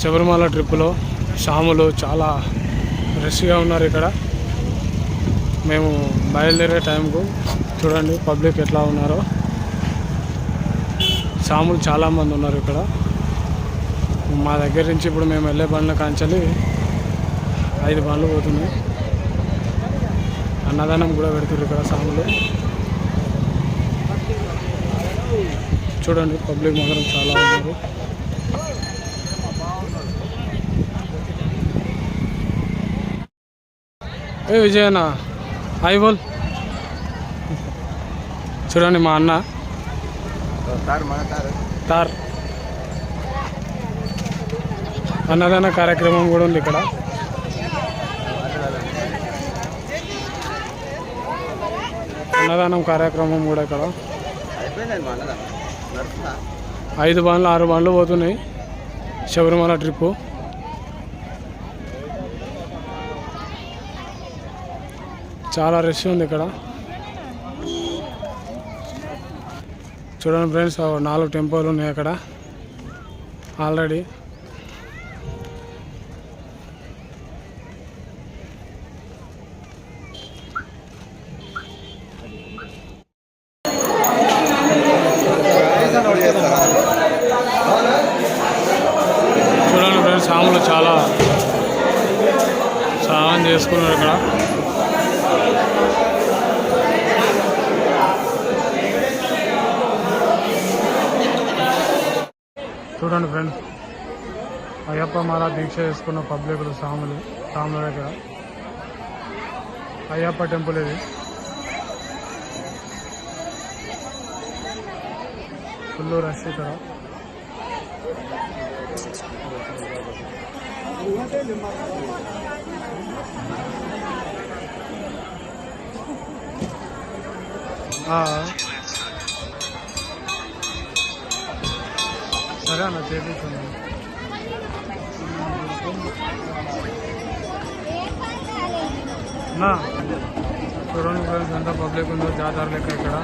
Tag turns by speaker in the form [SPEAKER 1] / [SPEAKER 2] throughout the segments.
[SPEAKER 1] శబరిమల ట్రిప్పులో సాములు చాలా రష్గా ఉన్నారు ఇక్కడ. మేము బయలుదేరే టైంకు చూడండి పబ్లిక్ ఎట్లా ఉన్నారో. సాములు చాలామంది ఉన్నారు ఇక్కడ. మా దగ్గర నుంచి ఇప్పుడు మేము వెళ్ళే బండ్ల కాంచాలి ఐదు బండ్లు పోతున్నాయి అన్నదానం కూడా పెడుతుంది ఇక్కడ సాములు చూడండి పబ్లిక్ మాత్రం చాలా ఉన్నారు. ఏ విజయనా? హాయ్ బోల్. చూడండి మా అన్న. తార్. అన్నదాన కార్యక్రమం కూడా ఉంది ఇక్కడ. అన్నదానం కార్యక్రమం కూడా ఇక్కడ. ఐదు బాన్లు ఆరు బాన్లు పోతున్నాయి. శబరిమల ట్రిప్పు. చాలా రష్ ఉంది ఇక్కడ. చూడండి ఫ్రెండ్స్ ఆ నాలుగు టెంపోలు ఉన్నాయి అక్కడ. ఆల్రెడీ చూడండి ఫ్రెండ్స్ సాములు చాలా స్నానం చేసుకున్నారు ఇక్కడ. చూడండి ఫ్రెండ్స్ అయ్యప్ప మాల దీక్ష చేసుకున్న పబ్లికులు సాములు సాముల దగ్గర అయ్యప్ప టెంపుల్ ఇది. ఫుల్ రష్ ఇక్కడ. ఆ. సరే అన్న చేపిస్తున్నాను అన్నా చూడండి ఫ్రెండ్స్ ఎంత పబ్లిక్ ఉందో జాతర లెక్క ఇక్కడ.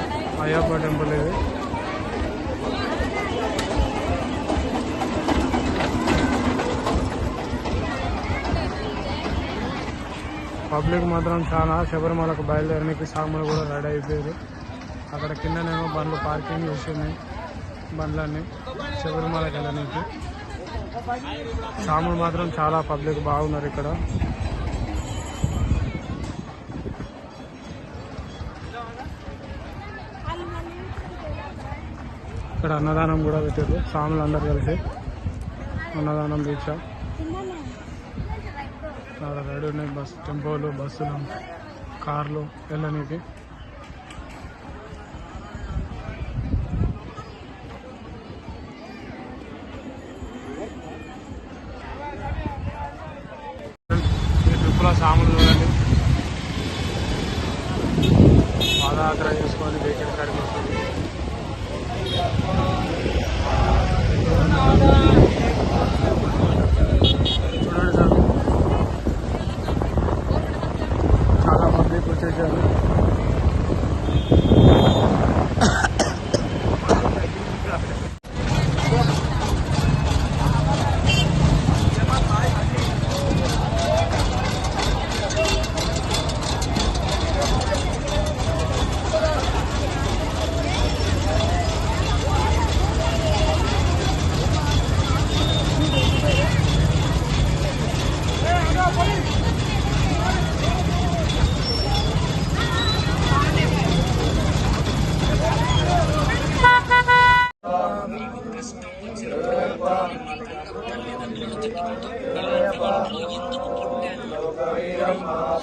[SPEAKER 1] అయ్యప్ప టెంపుల్ ఇది. పబ్లిక్ మాత్రం చాలా శబరిమలకు బయలుదేరడానికి సాములు కూడా రెడీ అయిపోయారు. అక్కడ కిందనేమో బండ్లు పార్కింగ్ చేసి ఉన్నాయి బండ్లన్నీ శబరిమలకి వెళ్ళడానికి సాములు మాత్రం చాలా పబ్లిక్ బాగున్నారు ఇక్కడ. ఇక్కడ అన్నదానం కూడా పెట్టారు. సాములు అందరు కలిసి. అన్నదానం దీక్ష. చాలా రెడీ ఉన్నాయి. బస్ టెంపోలు బస్సులు కార్లు వెళ్ళడానికి. పాదయాత్ర చేసుకొని వెహికల్ కాడికి వస్తుంది చూడండి సార్. చాలా పబ్లిక్ వచ్చేసారు.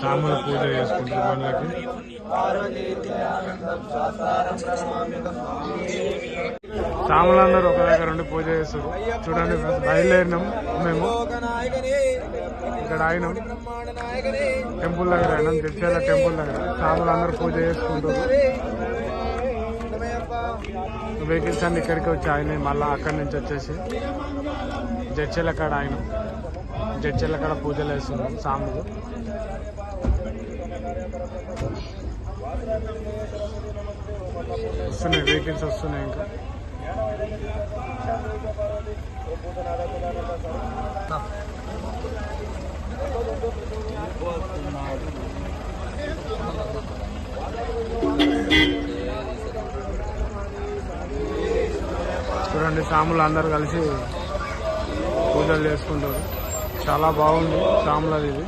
[SPEAKER 1] సాముల పూజ చేసుకుంటారు బండ్లకి సాములందరూ ఒక దగ్గర ఉండి పూజ చేస్తారు. చూడండి బయలుదేరినాం మేము. ఇక్కడ ఆగినాం. టెంపుల్ దగ్గర అయినాం జడ్చేల టెంపుల్ దగ్గర. సాములందరూ పూజ చేసుకుంటారు. వెహికల్స్ అన్ని ఇక్కడికి వచ్చి ఆయన మళ్ళీ అక్కడి నుంచి వచ్చేసి జడ్చెల కాడ ఆయన జడ్చెల కాడ పూజలు వేస్తున్నాం సాములు. వస్తున్నాయి వెహికల్స్ వస్తున్నాయి ఇంకా. Thank you. సాములు అందరు కలిసి పూజలు చేసుకుంటారు. చాలా బాగుంది సాములది ఇది.